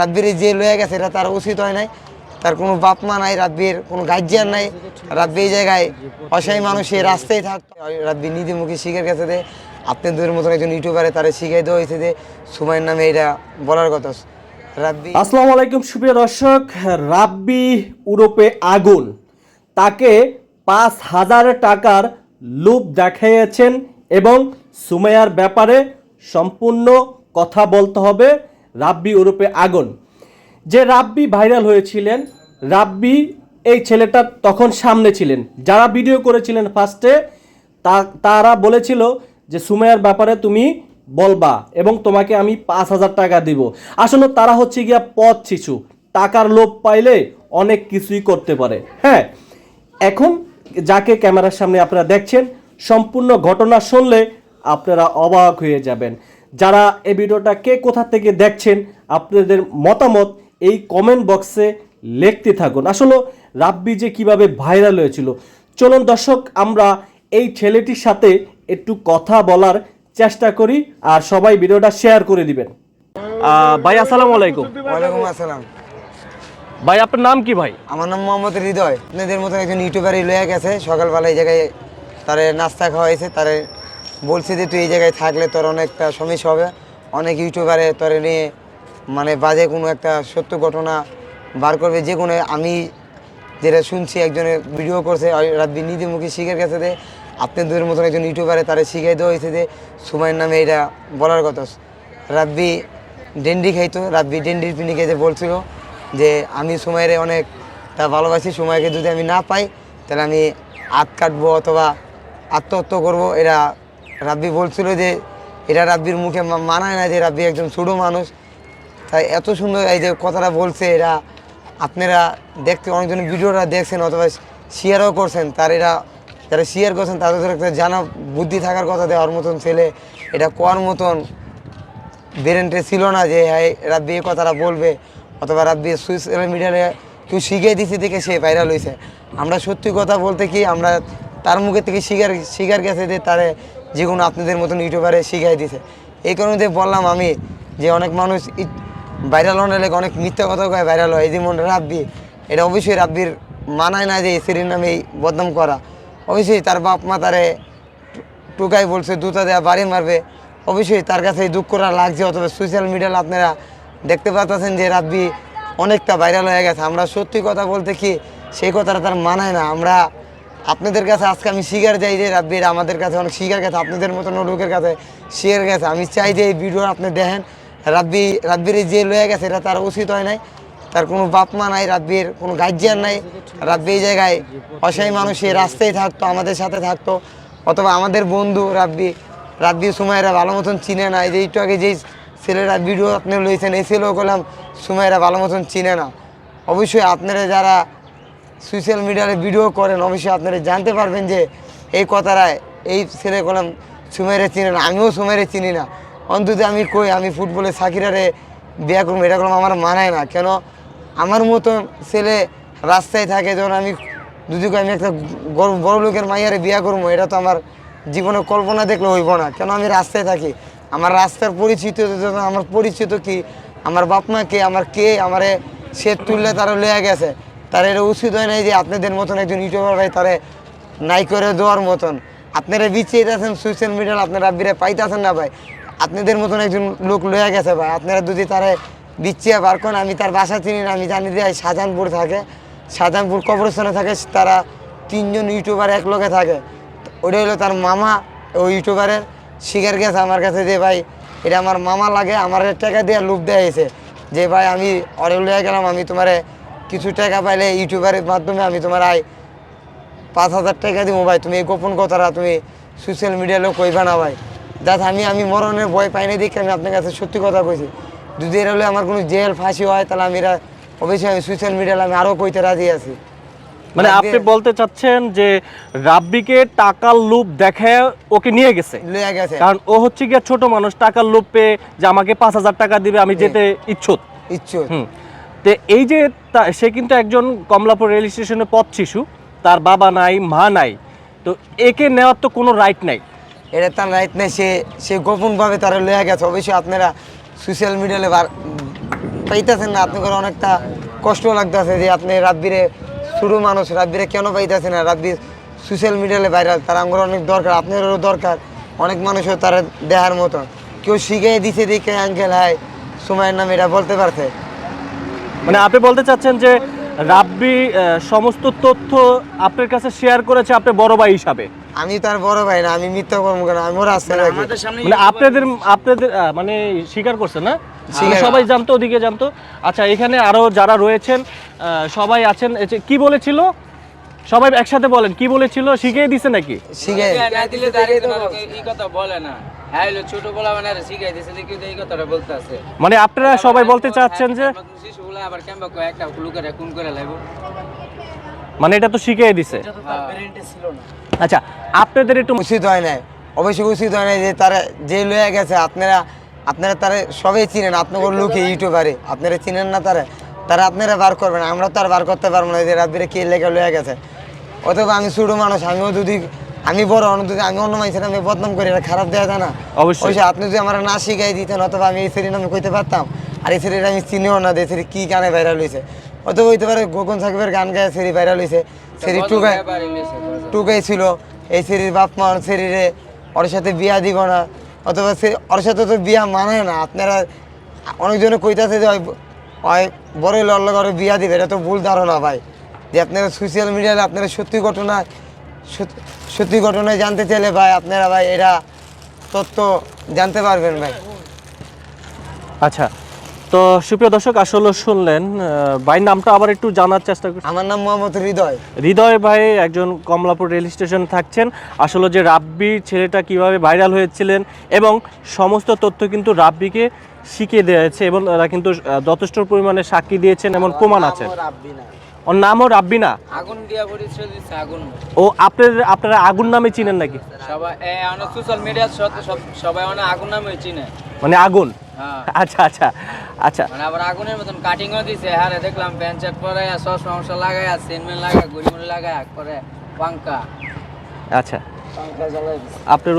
রাব্বির যে লয়ে গেছে, এটা তার উচিত হয় নাই। তার কোনো বাপ মা নাই রাব্বির কোনো গার্জিয়ান নাই। রাব্বি এই জায়গায় অসহায় মানুষ এই রাস্তায় থাকতো রাব্বি নিজে মুখে শিখে গেছে যে আপনাদের মতন একজন ইউটিউবারে তারা শিখাই দেওয়া হয়েছে যে সুমাইয়ের নামে এটা বলার কথা। আসসালামু আলাইকুম, সুপ্রিয় দর্শক। রাব্বি ইউরোপে আগুন। তাকে পাঁচ হাজার টাকার লুপ দেখিয়েছেন এবং সুমাইয়ার ব্যাপারে সম্পূর্ণ কথা বলতে হবে। রাব্বি ওরূপে আগুন। যে রাব্বি ভাইরাল হয়েছিলেন, রাব্বি এই ছেলেটা তখন সামনে ছিলেন। যারা ভিডিও করেছিলেন ফার্স্টে তা- তারা বলেছিল যে, সুমাইয়ার ব্যাপারে তুমি বলবা এবং তোমাকে আমি পাঁচ হাজার টাকা দিব। আসলে তারা হচ্ছে গিয়া পথ শিশু। টাকার লোভ পাইলে অনেক কিছুই করতে পারে। হ্যাঁ এখন যাকে ক্যামেরার সামনে আপনারা দেখছেন, সম্পূর্ণ ঘটনা শুনলে আপনারা অবাক হয়ে যাবেন। যারা এই ভিডিওটা কে কোথা থেকে দেখছেন আপনাদের মতামত এই কমেন্ট বক্সে লিখতে থাকুন। আসলে রাব্বি যে কীভাবে ভাইরাল হয়েছিল। চলুন দর্শক আমরা এই ছেলেটির সাথে একটু কথা বলার চেষ্টা করি আর সবাই ভিডিওটা শেয়ার করে দিবেন। ভাই আসসালামু আলাইকুম। ওয়ালাইকুম আসসালাম। ভাই আপনার নাম কি ভাই? আমার নাম মোহাম্মদ হৃদয়। আপনাদের মতন একজন ইউটিউবারই লয়ে গেছে। সকালবেলা এই জায়গায় তারে নাস্তা খাওয়াইছে তারে বলছে যে, তুই এই জায়গায় থাকলে তোর অনেকটা সমস্যা হবে। অনেক ইউটিউবারে তোরে নিয়ে মানে বাজে কোনো একটা সত্য ঘটনা বার করবে, যে কোনো আমি যেটা শুনছি একজনের ভিডিও করছে রাব্বি নিজে মুখে শিখে গেছে যে আপনাদের মতন একজন ইউটিউবারে তারা শিখাই দেওয়া হয়েছে যে, সুমাইয়ের নামে এটা বলার কথা। রাব্বি ডেন্ডি খাইতো, রাব্বি ডেন্ডির পিনি খেতে বলছিল যে, আমি সময়ের অনেকটা ভালোবাসি সময়কে যদি আমি না পাই, তাহলে আমি হাত কাটবো অথবা আত্মহত্যা করব। এরা রাব্বি বলছিল যে, এটা রাব্বির মুখে মানায় না যে রাব্বি একজন ছোটো মানুষ। তাই এত সুন্দর এই যে কথাটা বলছে, এরা আপনারা দেখতে অনেকজন ভিডিওটা দেখছেন অথবা শেয়ারও করছেন, তার এরা যারা শেয়ার করছেন, তাদের একটা জানা বুদ্ধি থাকার কথা দেওয়ার মতন ছেলে, এটা কর মতন বেরেন্টে ছিল না যে হ্যাঁ রাব্বি এই কথাটা বলবে। অথবা, রাব্বি সোশ্যাল মিডিয়ায় কেউ শিখিয়ে দিছে দেখে সে ভাইরাল হয়েছে আমরা সত্যি কথা বলতে কি, আমরা তার মুখে থেকে শিকার শিকার গেছে যে, তারে যে কোনো আপনাদের মতন ইউটিউবারে শিখাই দিছে। এই কারণে বললাম আমি যে অনেক মানুষ ভাইরাল লেগে অনেক মিথ্যা কথা কয় ভাইরাল হয়। এই যেমন রাব্বি, এটা অবশ্যই রাব্বির মানায় না যে সিরির নামে এই বদনাম করা। অবশ্যই তার বাপ মা তারে টুকাই বলছে দুটা দেওয়া বাড়ি মারবে। অবশ্যই তার কাছে দুঃখটা লাগছে, অথবা সোশ্যাল মিডিয়ায় আপনারা দেখতে পাচ্ছেন যে রাব্বি অনেকটা ভাইরাল হয়ে গেছে। আমরা সত্যি কথা বলতে কি, সেই কথাটা তার মানায় না। আমরা আপনাদের কাছে আজকে আমি শিকার যাই যে রাব্বির আমাদের কাছে অনেক শিকার গেছে, আপনাদের মতন লোকের কাছে শিকার গেছে। আমি চাই যে এই ভিডিও আপনি দেখেন রাব্বি রাব্বির যে লয়ে গেছে, এটা তার উচিত হয় নাই। তার কোনো বাপ মা নাই রাব্বির কোনো গার্জিয়ান নাই। রাব্বি এই জায়গায় অসহায় মানুষ এই রাস্তায় থাকতো, আমাদের সাথে থাকতো। অথবা আমাদের বন্ধু রাব্বি রাব্বি সুমাইরা ভালো মতন চিনে না। এই যে একটু আগে যেই ছেলেরা ভিডিও আপনি লইছেন, এই ছেলেও করলাম সুমাইরা ভালো মতন চিনে না। অবশ্যই আপনারা যারা সোশ্যাল মিডিয়ায় ভিডিও করেন, অবশ্যই আপনারা জানতে পারবেন যে এই কথাটা এই ছেলে করলাম সুমেরে চিনে না, আমিও সুমাইরে চিনি না। অন্তত আমি কই, আমি ফুটবলে সাকিরারে বিয়া করব, এটা করলাম আমার মানায় না। কেন? আমার মতন ছেলে রাস্তায় থাকে, যখন আমি যদি আমি একটা বড় লোকের মাইয়ারে বিয়া করব, এটা তো আমার জীবনে কল্পনা দেখলে হইব না। কেন? আমি রাস্তায় থাকি। আমার রাস্তার পরিচিত আমার পরিচিত কি? আমার বাপ কে? আমার কে? আমারে সে তুললে তারা লয়ে গেছে। তার এটা উচিত হয় নাই যে আপনাদের মতন একজন ইউটিউবার ভাই তারে নাই করে দেওয়ার মতন। আপনারা বিচিয়ে আছেন সোশ্যাল মিডিয়ায় আপনারা বিরে পাইতেছেন না ভাই। আপনাদের মতন একজন লোক লয়ে গেছে ভাই। আপনারা যদি তারে বিচ্ছিয়া বার করেন, আমি তার বাসা চিনি না, আমি জানি যে শাহজাহানপুর থাকে। শাহজাহানপুর কবরস্থানে থাকে, তারা তিনজন ইউটিউবার এক লোকে থাকে। ওটা হলো তার মামা ওই ইউটিউবারের শিকার গেছে আমার কাছে যে, ভাই, এটা আমার মামা লাগে, আমার টাকা দিয়ে লুপ দেওয়া হয়েছে যে, ভাই, আমি অরে লইয়া গেলাম, আমি তোমারে কিছু টাকা পাইলে ইউটিউবারের মাধ্যমে আমি তোমার আয় পাঁচ হাজার টাকা দিব ভাই। তুমি এই গোপন কথাটা তুমি সোশ্যাল মিডিয়ায় কইবা না ভাই। যাতে আমি আমি মরণের ভয় পাই না দেখে আমি আপনার কাছে সত্যি কথা কইছি। যদি এরা হলে আমার কোনো জেল ফাঁসি হয় তাহলে আমি এরা অবশ্যই আমি সোশ্যাল মিডিয়ায় আমি আরও কইতে রাজি আছি। মানে আপনি বলতে চাচ্ছেন যে রাব্বিকে টাকার লোভ দেখায় ওকে নিয়ে গেছে? গেছে। কারণ ও হচ্ছে গিয়ে ছোট মানুষ টাকার লোভ পেয়ে যে আমাকে পাঁচ হাজার টাকা দিবে আমি যেতে ইচ্ছুক। ইচ্ছুক। হুম। তো এই যে সে কিন্তু একজন কমলাপুর রেল স্টেশনের পথ শিশু, তার বাবা নাই, মা নাই, তো একে নেওয়ার তো কোনো রাইট নাই। এটা তার রাইট নেই, সে সে গোপনভাবে তারা লইয়া গেছে। অবশ্যই আপনারা সোশ্যাল মিডিয়ায় পাইতেছেন না, আপনাদের অনেকটা কষ্ট লাগতেছে যে আপনি রাব্বিরে ছোটো মানুষ রাব্বিরে কেন পাইতেছেন না? রাব্বির সোশ্যাল মিডিয়ালে ভাইরাল তার আমার অনেক দরকার আপনারও দরকার, অনেক মানুষও তারা দেহার মতন। কেউ শিখিয়ে দিছে, দেখে আঙ্কেল হাই সময়ের নামে এটা বলতে পারছে। মানে আপনি বলতে চাচ্ছেন যে রাব্বি সমস্ত তথ্য আপনার কাছে শেয়ার করেছে আপনার বড় ভাই হিসাবে? আমি তার বড় ভাই না আমি মিথ্যা কর্ম করি আমি ওর আসতে রাখি মানে আপনাদের আপনাদের মানে স্বীকার করছেন না? সবাই জানতো ওদিকে জানতো। আচ্ছা এখানে আরও যারা রয়েছেন আহ, সবাই আছেন কি বলেছিল? সবাই একসাথে বলেন কি বলেছিল? শিখিয়ে দিছে নাকি? শিখে না দিলে তো আরেকজন এই কথা বলে না। হ্যাঁ হলো ছোট বলা মানে শিখাই দিছে দেখি এই কথাটা বলতে আছে। মানে আপনারা সবাই বলতে চাচ্ছেন যে শিশুগুলো আবার কয় একটা কোন করে মানে এটা তো শিখিয়ে দিছে। আচ্ছা আপনাদের একটু উচিত হয় না অবশ্যই উচিত হয় না যে তারা যে লয়ে গেছে আপনারা আপনারা তারা সবাই চিনেন। আপনাকে লোকে ইউটিউবারে। আপনারা চিনেন না তারা। তারা আপনারা বার করবেন আমরা তো আর বার করতে পারব না যে রাব্বিরে কে লেগে লয়ে গেছে। অথবা আমি ছোটো মানুষ আমিও যদি আমি বড় অন্য যদি আমি অন্য মানুষের আমি বদনাম করি এটা খারাপ দেওয়া যায় না। অবশ্যই। আপনি যদি আমার না শিখাই দিতেন অথবা আমি এই সেরির নামে কইতে পারতাম আর এই সেরির আমি চিনিও না যে সেরি কী গানে ভাইরাল হয়েছে অথবা হইতে পারে গোকন সাকিবের গান গায়ে সেরি ভাইরাল হয়েছে সেরি টু গায়ে টুকাই ছিল এই শরীর বাপ মা শরীরে ওর সাথে বিয়া দিব না। অথবা সে ওর সাথে তো বিয়া মানে না। আপনারা অনেকজনে কইতাছে যে ওই- ওই বড় লল্ল করে বিয়া দিবে। এটা তো ভুল ধারণা ভাই। যে আপনারা সোশ্যাল মিডিয়াতে আপনারা সত্যি ঘটনা সত্যি ঘটনায় জানতে চাইলে ভাই আপনারা ভাই এরা তথ্য জানতে পারবেন ভাই। আচ্ছা তো সুপ্রিয় দর্শক আসলে শুনলেন ভাইয়ের নামটা আবার একটু জানার চেষ্টা করছি। আমার নাম মোহাম্মদ হৃদয়। হৃদয় ভাই একজন কমলাপুর রেল স্টেশন থাকছেন। আসলে যে রাব্বি ছেলেটা কীভাবে ভাইরাল হয়েছিলেন এবং সমস্ত তথ্য কিন্তু রাব্বিকে শিখিয়ে দিয়েছে এবং তারা কিন্তু যথেষ্ট পরিমাণে সাক্ষী দিয়েছেন এবং প্রমাণ আছে। ওর নামও রাব্বি না আগুন দিয়া পরিচয় দিচ্ছে আগুন। ও আপনাদের আপনারা আগুন নামে চিনেন নাকি? সবাই এই অনেক সোশ্যাল মিডিয়া সবাই অনেক আগুন নামে চিনে। মানে আগুন? হ্যাঁ। আচ্ছা আচ্ছা আচ্ছা। মানে আবার আগুনের মতন কাটিংও দিছে হ্যাঁ দেখলাম প্যান্ট শার্ট পরে চশমা মশা লাগায় সেনমেন লাগায় গড়িমুড়ি লাগায় করে পাঙ্কা আচ্ছা। আপনার